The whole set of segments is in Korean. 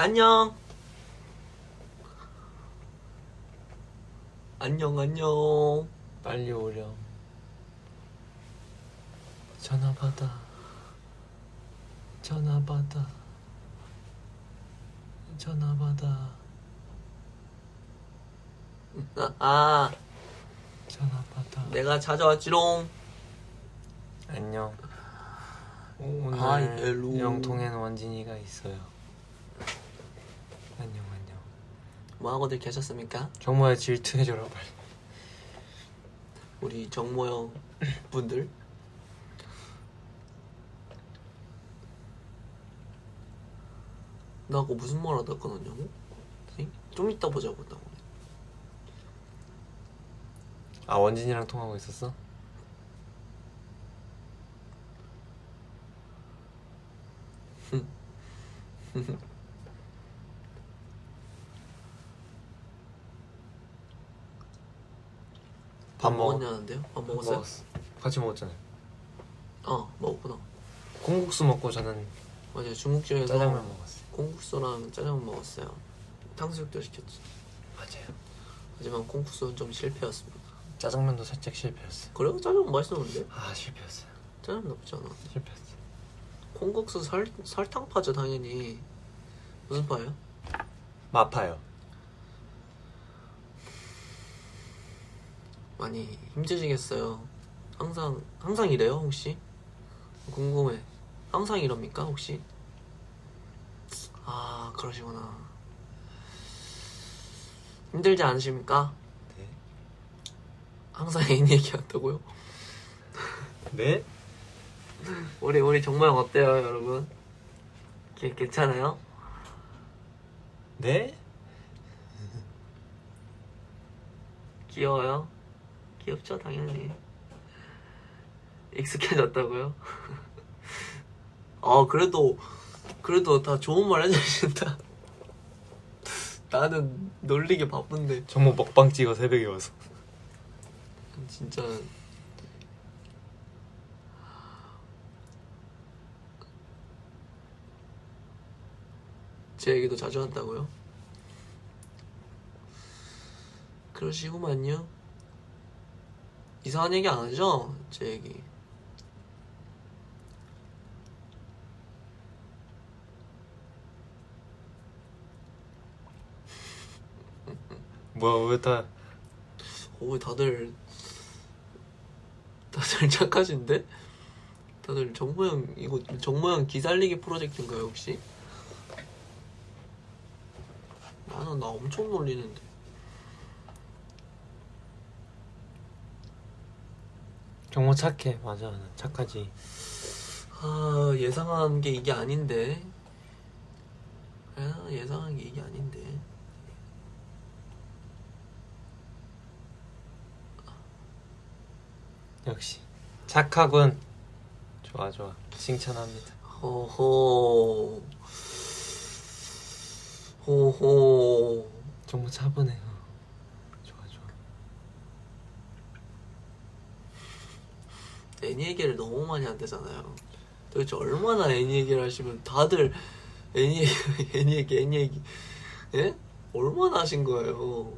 안녕. 안녕 안녕. 빨리 오렴. 전화 받아. 전화 받아. 전화 받아. 아, 아 전화 받아. 내가 찾아왔지롱. 안녕. 오늘 헬로. 영통엔 원진이가 있어요. 안녕 안녕. 뭐하고들 계셨습니까? 정말 질투해줘라 빨리. 우리 정모형 분들. 나하고 무슨 말 하다 끊었냐고? 응? 좀 이따 보자고 했다고. 아 원진이랑 통하고 있었어? 밥 먹- 먹었냐는데요? 밥 먹었어요? 먹었어. 같이 먹었잖아요. 어 먹었구나. 콩국수 먹고 저는 맞아요 중국집에서 짜장면 먹었어요. 콩국수랑 짜장면 먹었어요. 탕수육도 시켰지. 맞아요. 하지만 콩국수는 좀 실패였습니다. 짜장면도 살짝 실패했어요. 그래도 짜장면 맛있었는데? 아 실패했어요. 짜장면 나쁘지 않아. 실패했어요. 콩국수 설, 설탕 파죠 당연히. 무슨 파예요? 마파요. 많이 힘드시겠어요. 항상 항상 이래요 혹시? 궁금해. 항상 이럽니까 혹시? 아 그러시구나. 힘들지 않으십니까? 네. 항상 애인 얘기한다고요? 네? 우리 우리 정모형 어때요 여러분? 걔 괜찮아요? 네? 귀여워요? 귀엽죠 당연히 익숙해졌다고요? 아 그래도 그래도 다 좋은 말 해주신다 나는 놀리기 바쁜데 정모 먹방 찍어 새벽에 와서. 진짜 제 얘기도 자주 한다고요? 그러시구만요. 이상한 얘기 안 하죠? 제 얘기. 뭐야 왜 다 오, 다들 다들 착하신데? 다들 정모형 이거 정모형 기살리기 프로젝트인가요 혹시? 나는 나 엄청 놀리는데. 정모 착해. 맞아. 나 착하지. 아 예상한 게 이게 아닌데. 아, 예상한 게 이게 아닌데. 역시 착하군. 좋아 좋아. 칭찬합니다. 호호. 호호. 정모 차분해요. 좋아 좋아. 애니 얘기를 너무 많이 한대잖아요. 도대체 얼마나 애니 얘기를 하시면 다들 애니 얘기, 애니 얘기, 애니 얘기, 예? 얼마나 하신 거예요?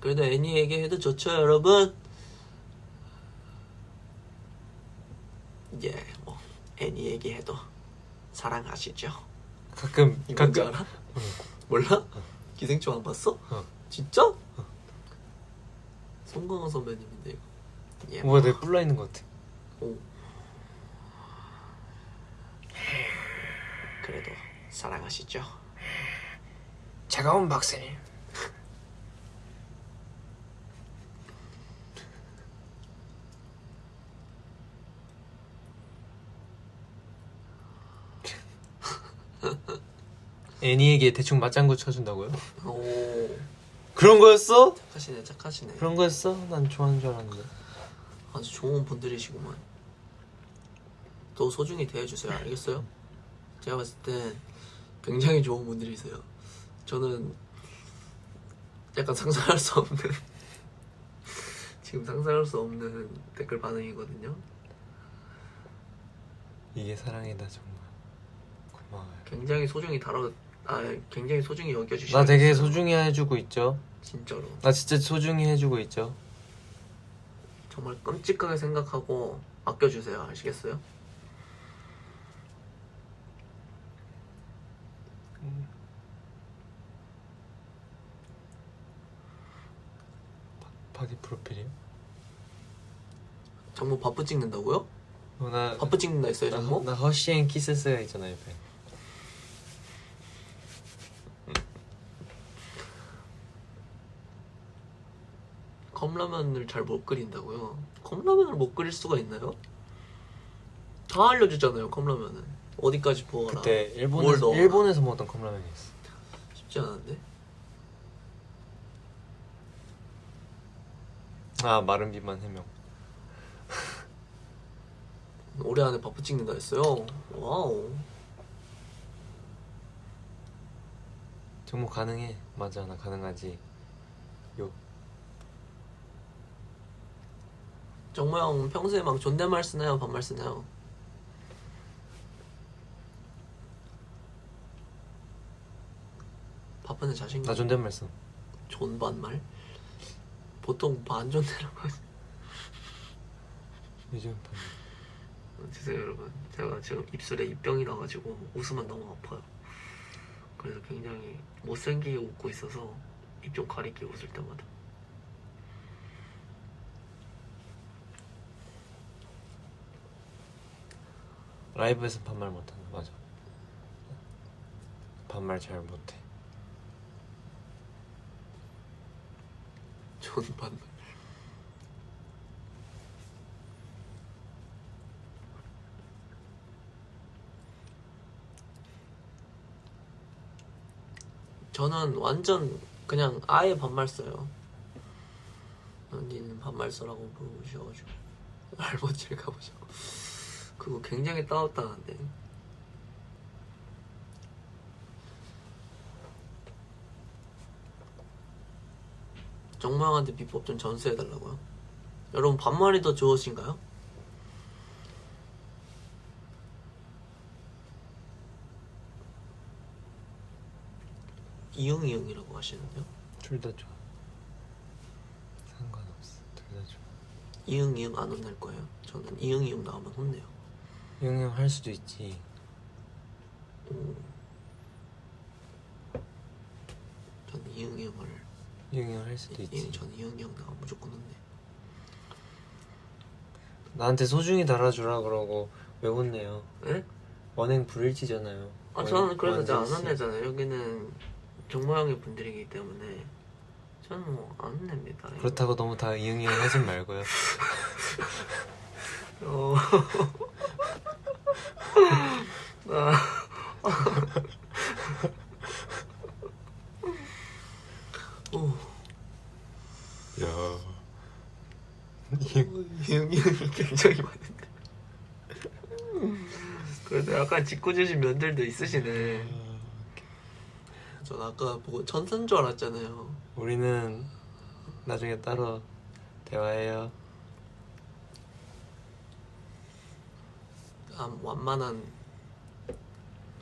그래도 애니 얘기 해도 좋죠, 여러분? 예, 뭐 애니 얘기 해도 사랑하시죠? 가끔 가끔 알아? 몰라? 기생충 안 봤어? 어. 진짜? 송강호 선배님인데 이거. 예, 뭐야 내가 뿔나 있는 것 같아. 오. 그래도 사랑하시죠? 차가운 박사님. 애니에게 대충 맞장구 쳐준다고요? 오 그런 거였어? 착하시네 착하시네 그런 거였어? 난 좋아하는 줄 알았는데. 아주 좋은 분들이시구만 더 소중히 대해주세요 알겠어요? 제가 봤을 땐 굉장히 좋은 분들이세요 저는 약간 상상할 수 없는 지금 상상할 수 없는 댓글 반응이거든요 이게 사랑이다 정말. 고마워요. 굉장히 소중히 다뤄 아 굉장히 소중히 여겨주시고 나 되게 소중히 해주고 있죠. 진짜로 나 진짜 소중히 해주고 있죠. 정말 끔찍하게 생각하고 아껴주세요 아시겠어요? 바디 프로필이요? 정모 바쁘 찍는다고요? 어, 나 바쁘 찍는다 했어요 나, 정모? 나 허쉬앤 키스스가 있잖아 옆에. 컵라면을 잘못 끓인다고요? 컵라면을 못 끓일 수가 있나요? 다 알려주잖아요 컵라면은 어디까지 부어라 그때 뭘 일본에서? 일본에서 먹던 컵라면이었어. 쉽지 않은데 아 마른 비만 해명. 올해 안에 바쁘 찍는다 했어요 와우 정말 가능해. 맞아 나 가능하지. 요. 정모 형 평소에 막 존댓말 쓰나요? 반말 쓰나요? 바쁘는 자신감. 나 존댓말 써. 존반말? 보통 반존대라고 하지. 요즘 죄송해요 여러분. 제가 지금 입술에 입병이 나가지고 웃으면 너무 아파요. 그래서 굉장히 못생기게 웃고 있어서 입 좀 가리게 웃을 때마다 라이브에서 반말 못한다. 맞아. 반말 잘 못해. 존반말 저는 완전 그냥 아예 반말 써요 언니는 반말 써라고 물어보셔가지고 알버지를 가보자고 그거 굉장히 따뜻하는데 정모형한테 비법 좀 전수해달라고요? 여러분 반말이 더 좋으신가요? 이응이응이라고 하시는데요? 둘 다 좋아. 상관없어. 둘 다 좋아. 이응이응 안 혼낼 거예요. 저는 이응이응 나오면 혼내요. 영영 할 수도 있지. 오. 저는 이응이응을 영영 할 수도 예, 있지. 저는 이응이응 나오면 무조건 혼내요. 나한테 소중히 달아주라 그러고 왜 혼내요? 네? 원행 불일치잖아요. 아 원- 저는 그래서 제가 안 원진 씨. 혼내잖아요. 여기는 정모형의 분들이기 때문에 저는 뭐안 혼냅니다. 그렇다고 너무 다 이응이응 하진 말고요. 어. 아. 오. 야. 이응이응이 굉장히 많은데. 그래도 약간 짓궂으신 면들도 있으시네. 전 아까 보고 천사인 줄 알았잖아요. 우리는 나중에 따로 대화해요. 아, 완만한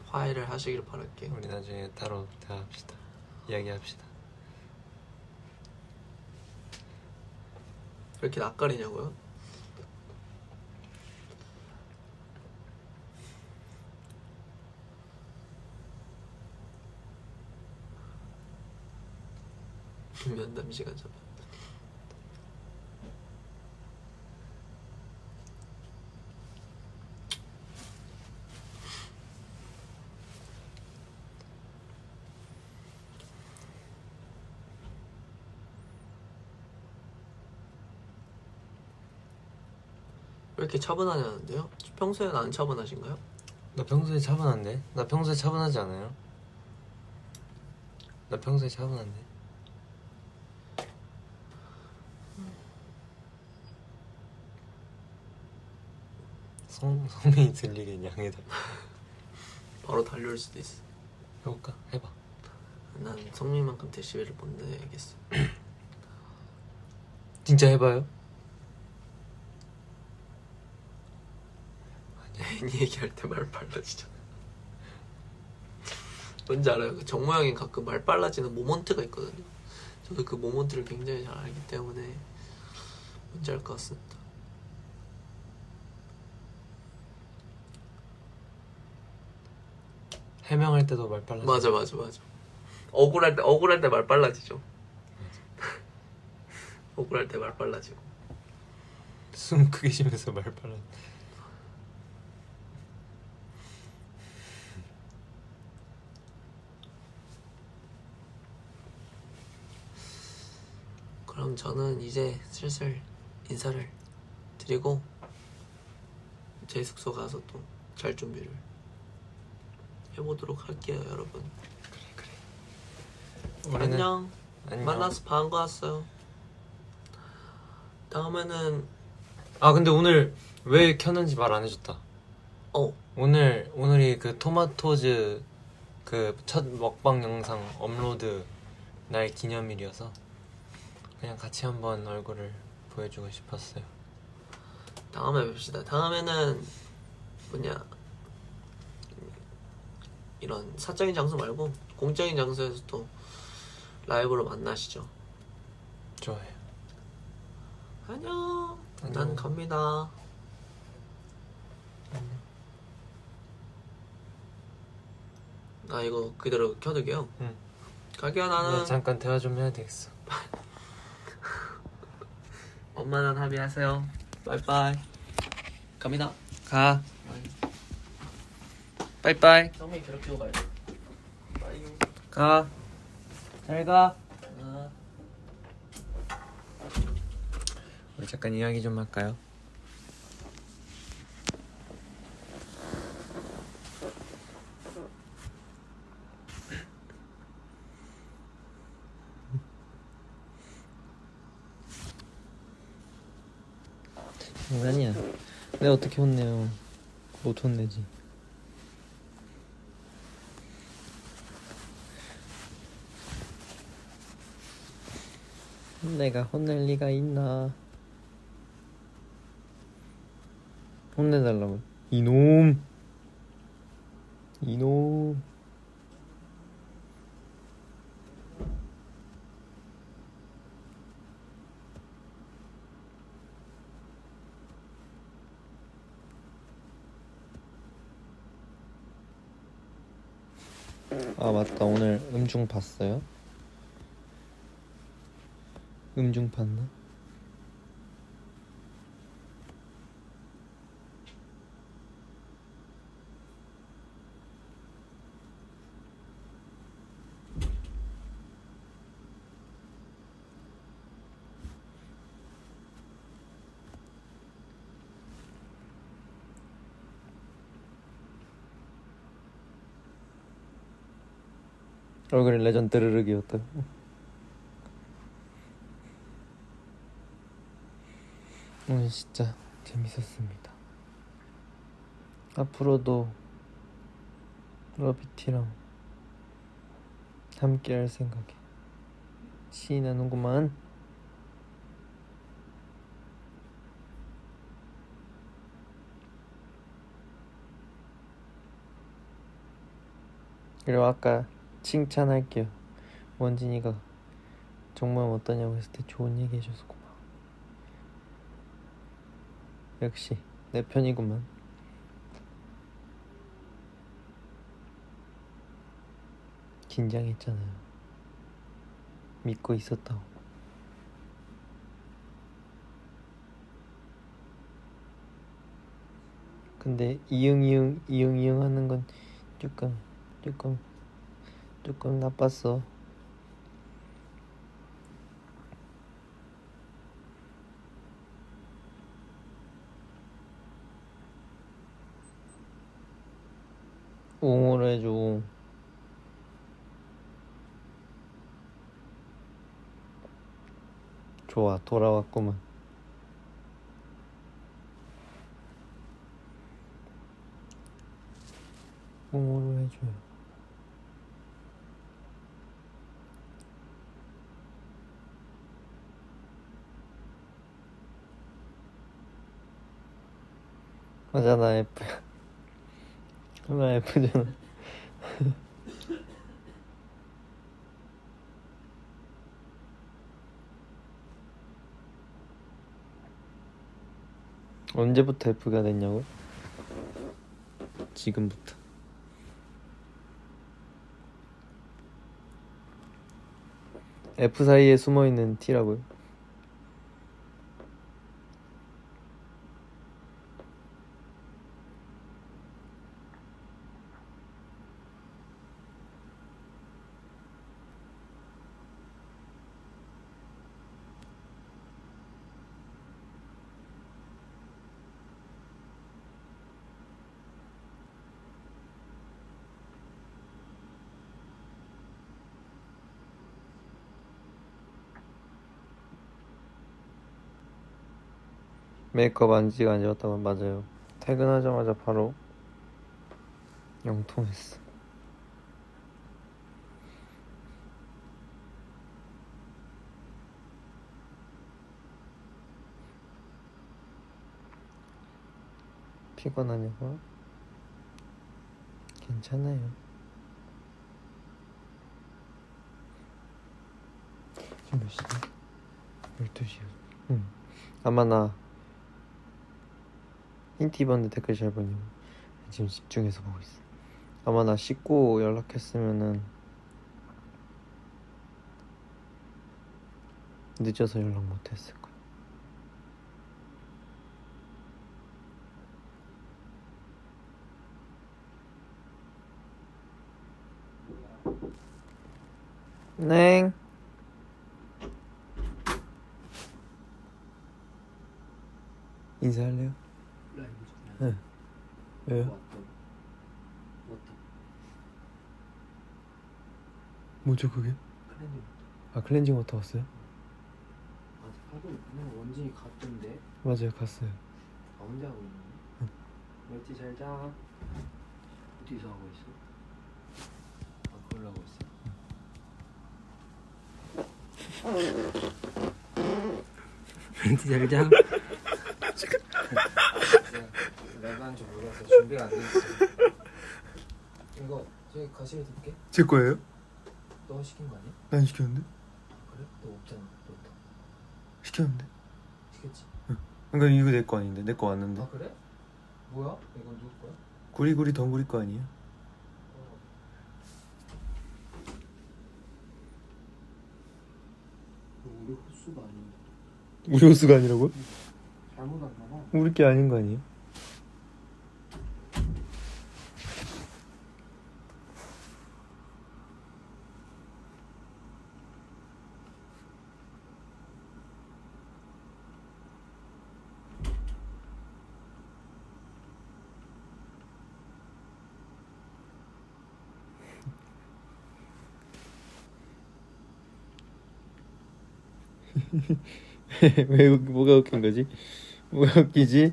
화해를 하시길 바랄게요. 우리 나중에 따로 대화합시다. 이야기합시다. 왜 이렇게 낯가리냐고요? 면담 시간 잡아. 이렇게 차분하냐는데요? 평소에는 안 차분하신가요? 나 평소에 차분한데? 나 평소에 차분하지 않아요? 나 평소에 차분한데? 성, 성민이 들리게 양해다 바로 달려올 수도 있어. 해볼까? 해봐 난 성민만큼 데시벨을 못 내겠어. 진짜 해봐요? 애니 얘기할 때 말 빨라지잖아. 뭔지 알아요? 그 정모 형이 가끔 말 빨라지는 모먼트가 있거든요. 저도 그 모먼트를 굉장히 잘 알기 때문에 뭔지 알 것 같습니다. 해명할 때도 말 빨라. 맞아 맞아 맞아. 억울할 때 억울할 때 말 빨라지죠. 억울할 때 말 빨라지고. 숨 크게 쉬면서 말 빨라. 그럼 저는 이제 슬슬 인사를 드리고 제 숙소 가서 또 잘 준비를 해보도록 할게요, 여러분. 우리는 안녕. 안녕. 만나서 반가웠어요. 다음에는 아 근데 오늘 왜 켰는지 말 안 해줬다. 어 오늘 오늘이 그 토마토즈 그 첫 먹방 영상 업로드 날 기념일이어서 그냥 같이 한번 얼굴을 보여주고 싶었어요. 다음에 뵙시다. 다음에는 뭐냐 이런 사적인 장소 말고 공적인 장소에서 또 라이브로 만나시죠. 좋아요. 안녕. 난 안녕. 갑니다. 나 이거 그대로 켜두게요. 응. 나 나는. 잠깐 대화 좀 해야 되겠어. 엄마는 합의하세요. 바이바이. 갑니다. 가. 빠이빠이. 형이 괴롭히고 가야 돼. 빠이. 가. 잘 가. 아. 우리 잠깐 이야기 좀 할까요? 장난이야. 내가 어떻게 혼내요? 못 혼내지. 내가 혼낼 리가 있나? 혼내달라고. 이놈. 이놈. 아 맞다 오늘 음중 봤어요? 음중 봤나? 얼굴에 레전 드르륵이었다고 오늘 진짜 재밌었습니다. 앞으로도 러비티랑 함께 할 생각에 신이 나는구만. 그리고 아까 칭찬할게요. 원진이가 정말 어떠냐고 했을 때 좋은 얘기 해줘서 고마워. 역시 내 편이구만. 긴장했잖아요. 믿고 있었다고. 근데 이응 이응 이응 이응 하는 건 조금 조금 조금 나빴어. 옹호를 해줘. 좋아, 돌아왔구만. 옹호를 해줘요. 맞아 나 F 나 F잖아 언제부터 F가 됐냐고? 지금부터 F 사이에 숨어있는 T라고요? 메이크업 안 지가 안 지웠다고 맞아요. 퇴근하자마자 바로 영통했어. 피곤하냐고? 괜찮아요. 지금 몇 시야? 12시야. 응. 아마 나 힌트 입었는데 댓글 잘 보냐고 지금 집중해서 보고 있어. 아마 나 씻고 연락했으면은 늦어서 연락 못했을 거야. 네 인사할래요? 네. 왜요? 왔다. 뭐죠 그게? 클렌징. 아 클렌징 워터 왔어요? 아직 하고 있구나. 원진이 갔던데. 맞아요 갔어요 아 혼자 하고 있네. 멀티 잘 자. 어디서 하고 있어? 아 그걸 하고 있어. 멘티 잘 자. 내가 한줄 몰라서 준비가 안돼 있어. 이거 저기 가시면 될게. 제 거예요? 너 시킨 거 아니야? 난 시켰는데? 그래? 너 없잖아. 너 없다. 시켰는데? 시켰지? 그러니까 이거 내 거 아닌데 내 거 왔는데 아 그래? 뭐야? 이건 누구 거야? 구리구리 덩구리 거 아니에요? 우리 호수가 아닌데 우리 호수가 아니라고? 잘못 왔나 봐 우리 게 아닌 거 아니에요? 왜 웃- 뭐가 웃긴 거지? 뭐가 웃기지?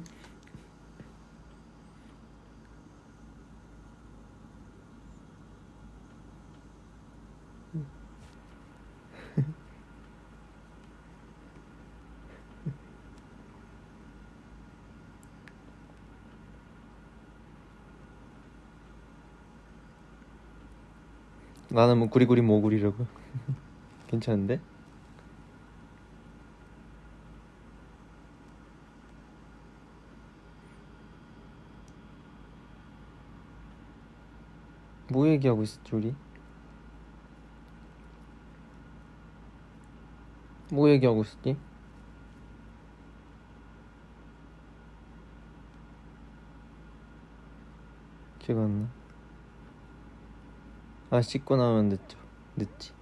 나는 뭐 구리구리 모구리라고 괜찮은데? 뭐 얘기하고 있었지 우리? 뭐 얘기하고 있었지? 기억 안 나. 아 씻고 나면 늦죠. 늦지.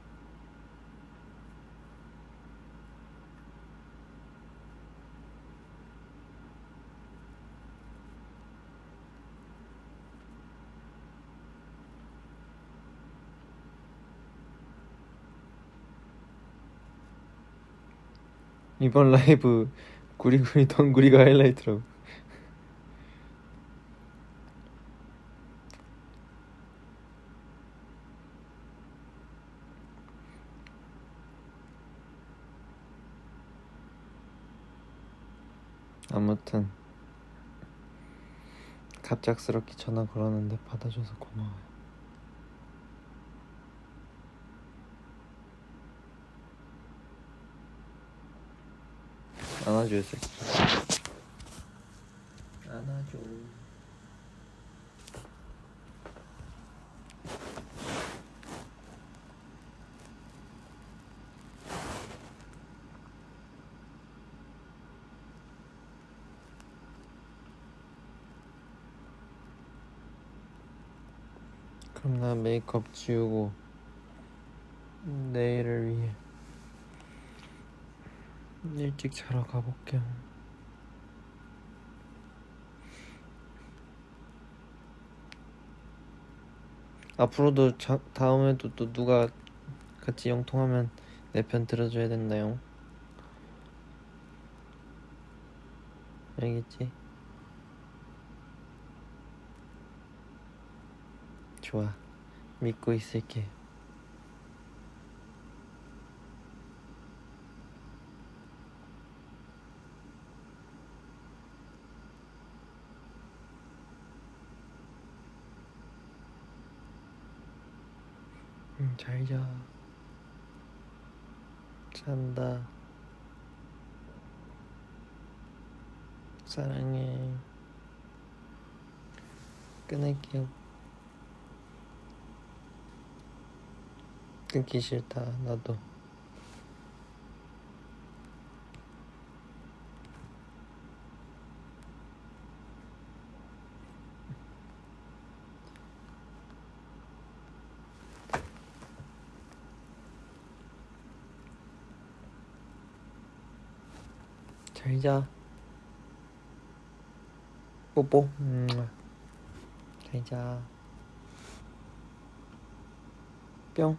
이번 라이브 구리구리 덩구리가 하이라이트라고. 아무튼 갑작스럽게 전화 걸었는데 받아줘서 고마워요. 안아줘야 돼. 안아줘. 그럼 나 메이크업 지우고 내일을 위해 일찍 자러 가볼게요. 앞으로도 자, 다음에도 또 누가 같이 영통하면 내 편 들어줘야 된다요. 알겠지? 좋아. 믿고 있을게. 응, 잘 자. 잔다. 사랑해. 끊을게요. 끊기 싫다, 나도. 잘 자. 뽀뽀. 음. 잘 자. 뿅.